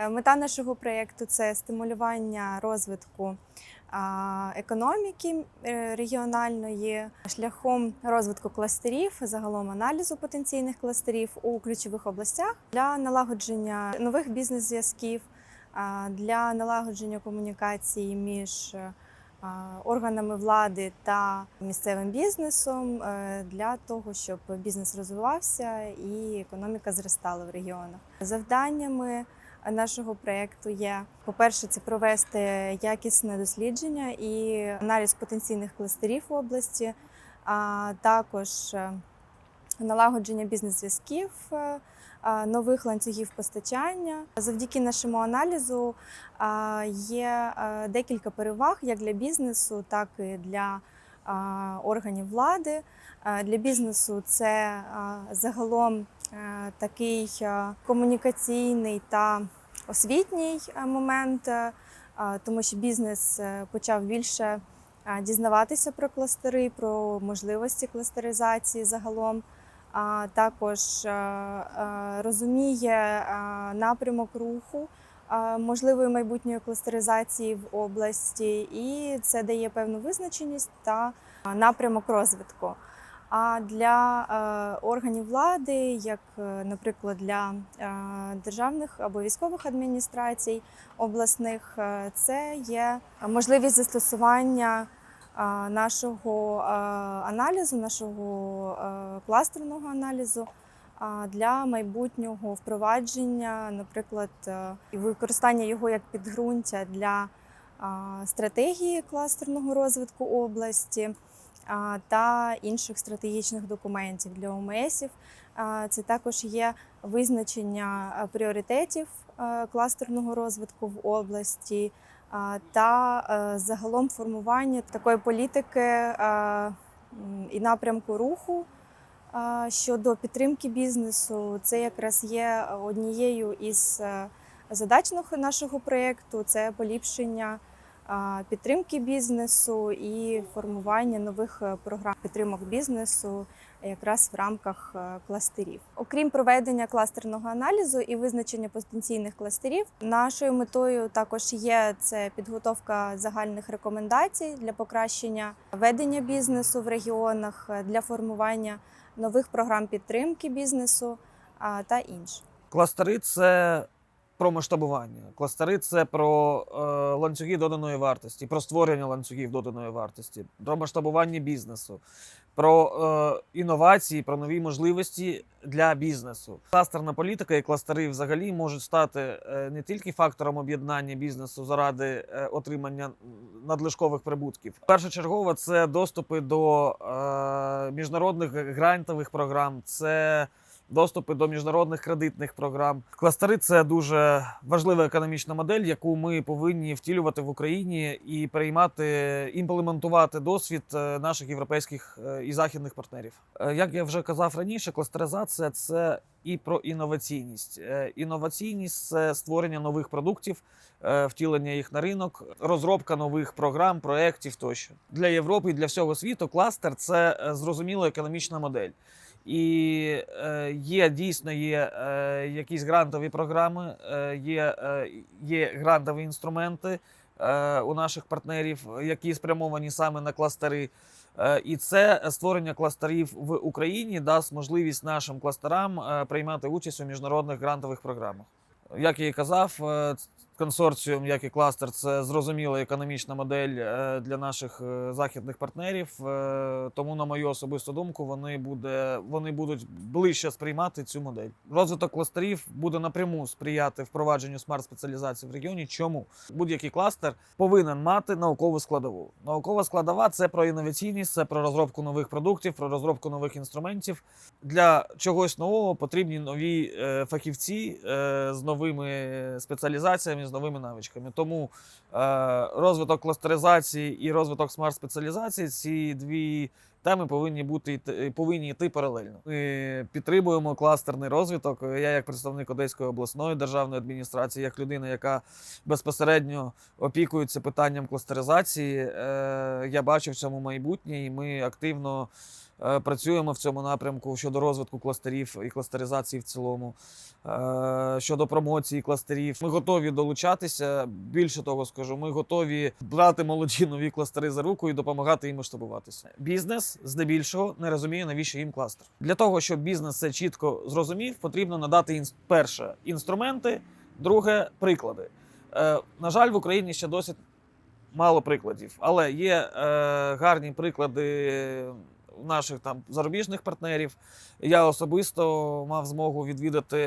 Е, Мета нашого проєкту це стимулювання розвитку економіки е, регіональної шляхом розвитку кластерів, загалом аналізу потенційних кластерів у ключових областях для налагодження нових бізнес-зв'язків, для налагодження комунікації між е, органами влади та місцевим бізнесом для того, щоб бізнес розвивався і економіка зростала в регіонах. Завданнями нашого проєкту є, по-перше, це провести якісне дослідження і аналіз потенційних кластерів в області, а також е, налагодження бізнес-зв'язків, е, нових ланцюгів постачання. Завдяки нашому аналізу є е, декілька переваг як для бізнесу, так і для органів влади. Для бізнесу це загалом такий комунікаційний та освітній е, момент, е, тому що бізнес е, почав більше дізнаватися про кластери, про можливості кластеризації загалом. А також розуміє напрямок руху можливої майбутньої кластеризації в області, і це дає певну визначеність та напрямок розвитку. А для е, органів влади, як, е, наприклад, для е, державних або військових адміністрацій обласних, це є можливість застосування нашого аналізу, нашого кластерного аналізу для майбутнього впровадження, наприклад, і використання його як підґрунтя для стратегії кластерного розвитку області та інших стратегічних документів для ОМСів. Це також є визначення пріоритетів кластерного розвитку в області та загалом формування такої політики і напрямку руху. Щодо підтримки бізнесу, це якраз є однією із е, задач нашого проєкту це поліпшення підтримки бізнесу і формування нових е, програм підтримок бізнесу якраз в рамках е, кластерів. Окрім проведення кластерного аналізу і визначення потенційних кластерів, нашою метою також є це підготовка загальних рекомендацій для покращення ведення бізнесу в регіонах, е, для формування нових програм підтримки бізнесу та інше. Кластери це про масштабування. Кластери це про е, ланцюги доданої вартості, про створення ланцюгів доданої вартості, про масштабування бізнесу, про е, інновації, про нові можливості для бізнесу. Кластерна політика і кластери взагалі можуть стати е, не тільки фактором об'єднання бізнесу заради е, отримання надлишкових прибутків. Першочергово це доступи до е, міжнародних грантових програм. Це доступи до міжнародних кредитних програм. Кластери це дуже важлива економічна модель, яку ми повинні втілювати в Україні і приймати, імплементувати досвід е, наших європейських е, і західних партнерів. Е, Як я вже казав раніше, кластеризація це і про інноваційність. Інноваційність це створення нових продуктів, втілення їх на ринок, розробка нових програм, проєктів тощо для Європи і для всього світу. Кластер це зрозуміла економічна модель. І е, є дійсно є е, якісь грантові програми, е, є, е, є грантові інструменти е, у наших партнерів, які спрямовані саме на кластери. Е, і це створення кластерів в Україні дасть можливість нашим кластерам е, приймати участь у міжнародних грантових програмах. Як я і казав, е, консорціум, як і кластер, це зрозуміла економічна модель е, для наших е, західних партнерів. Е, Тому, на мою особисту думку, вони, буде, вони будуть ближче сприймати цю модель. Розвиток кластерів буде напряму сприяти впровадженню смарт-спеціалізації в регіоні. Чому будь-який кластер повинен мати наукову складову? Наукова складова це про інноваційність, це про розробку нових продуктів, про розробку нових інструментів. Для чогось нового потрібні нові фахівці з новими спеціалізаціями, з новими навичками. Тому е, розвиток кластеризації і розвиток смарт-спеціалізації ці дві теми повинні бути повинні йти паралельно. Ми підтримуємо кластерний розвиток. Я, як представник Одеської обласної державної адміністрації, як людина, яка безпосередньо опікується питанням кластеризації, е, я бачу в цьому майбутнє, і ми активно працюємо в цьому напрямку щодо розвитку кластерів і кластеризації в цілому, е, щодо промоції кластерів. Ми готові долучатися. Більше того, скажу, ми готові брати молоді нові кластери за руку і допомагати їм масштабуватися. Бізнес здебільшого не розуміє, навіщо їм кластер. Для того, щоб бізнес це чітко зрозумів, потрібно надати інс- перше інструменти, друге приклади. Е, на жаль, в Україні ще досить мало прикладів, але є е, гарні приклади наших там зарубіжних партнерів. Я особисто мав змогу відвідати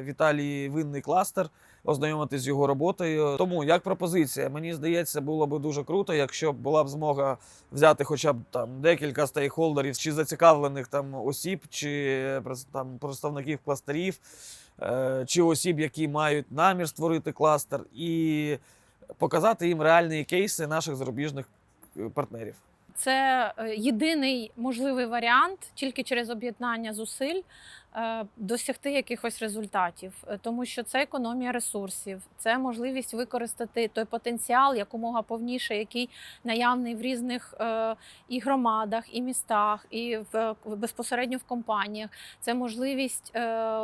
в Італії винний кластер, ознайомитись з його роботою. Тому як пропозиція, мені здається, було б дуже круто, якщо б була б змога взяти хоча б там декілька стейкхолдерів чи зацікавлених там осіб, чи там представників кластерів, е, чи осіб, які мають намір створити кластер, і показати їм реальні кейси наших зарубіжних е, партнерів. Це е, єдиний можливий варіант тільки через об'єднання зусиль досягти якихось результатів, Е, тому що це економія ресурсів, це можливість використати той потенціал якомога повніше, який наявний в різних е, і громадах, і містах, і в безпосередньо в компаніях. Це можливість е,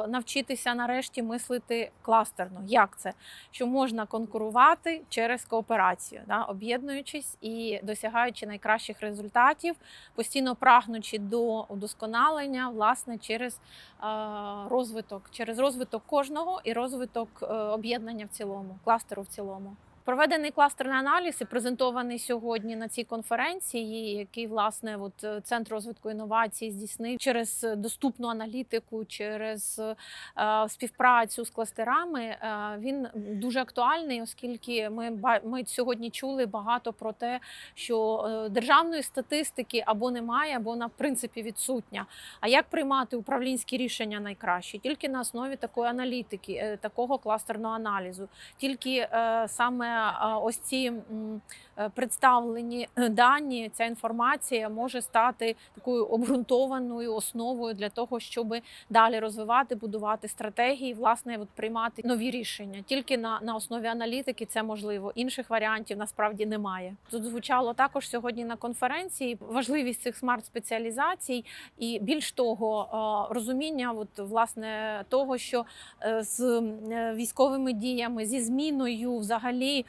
навчитися нарешті мислити кластерно. Як це? Що можна конкурувати через кооперацію, да, об'єднуючись і досягаючи найкращих результатів, постійно прагнучи до удосконалення, власне, через е, розвиток, через розвиток кожного і розвиток е, об'єднання в цілому, кластеру в цілому. Проведений кластерний аналіз і презентований сьогодні на цій конференції, який власне от е, центр розвитку інновацій здійснив через е, доступну аналітику, через е, співпрацю з кластерами. е, Він дуже актуальний, оскільки ми ми сьогодні чули багато про те, що е, державної статистики або немає, або вона в принципі відсутня. А як приймати управлінські рішення найкраще? Тільки на основі такої аналітики, такого кластерного аналізу, тільки е, саме ось ці е, представлені е, дані, ця інформація може стати такою обґрунтованою основою для того, щоб далі розвивати, будувати стратегії, власне, от приймати нові рішення. Тільки на, на основі аналітики це можливо. Інших варіантів насправді немає. Тут звучало також сьогодні на конференції важливість цих смарт-спеціалізацій і більш того, розуміння, от власне того, що е, з військовими діями, зі зміною взагалі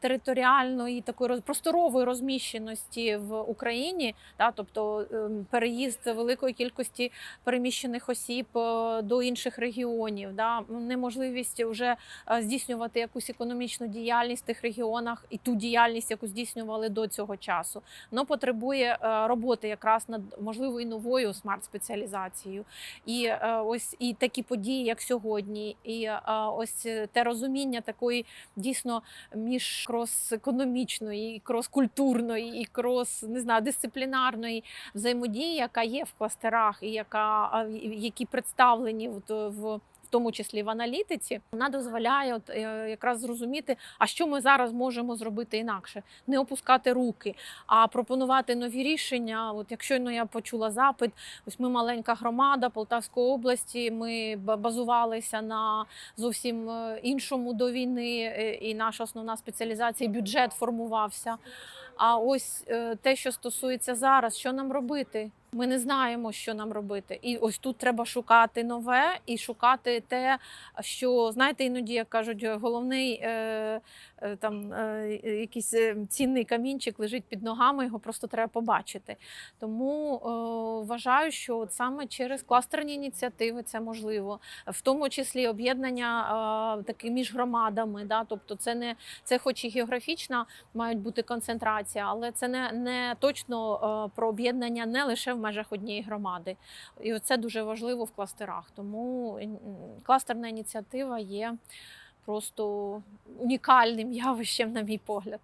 територіальної такої просторової розміщеності в Україні, та тобто ем, переїзд великої кількості переміщених осіб е, до інших регіонів, да неможливість вже е, здійснювати якусь економічну діяльність в тих регіонах і ту діяльність, яку здійснювали до цього часу. Воно потребує е, роботи якраз над можливо новою смарт-спеціалізацією. І ось і такі події, як сьогодні, і ось те розуміння такої дійсно між крос-економічної, крос-культурної, і крос не знаю, дисциплінарної взаємодії, яка є в кластерах, і яка які представлені в. В тому числі в аналітиці, вона дозволяє от, е, якраз зрозуміти, а що ми зараз можемо зробити інакше, не опускати руки, а пропонувати нові рішення. От як щойно я почула запит, ось ми маленька громада Полтавської області. Ми базувалися на зовсім е, іншому до війни, е, і наша основна спеціалізація, бюджет формувався. А ось те, що стосується зараз, що нам робити? Ми не знаємо, що нам робити. І ось тут треба шукати нове і шукати те, що знаєте, іноді як кажуть, головний е, е, там е, якийсь е, цінний камінчик лежить під ногами, його просто треба побачити. Тому е, вважаю, що от саме через кластерні ініціативи це можливо, в тому числі об'єднання е, таки між громадами. Да? Тобто, це не це, хоч і географічна, мають бути концентрація, але це не, не точно е, про об'єднання не лише в межах однієї громади. І це дуже важливо в кластерах. Тому кластерна ініціатива є просто унікальним явищем, на мій погляд.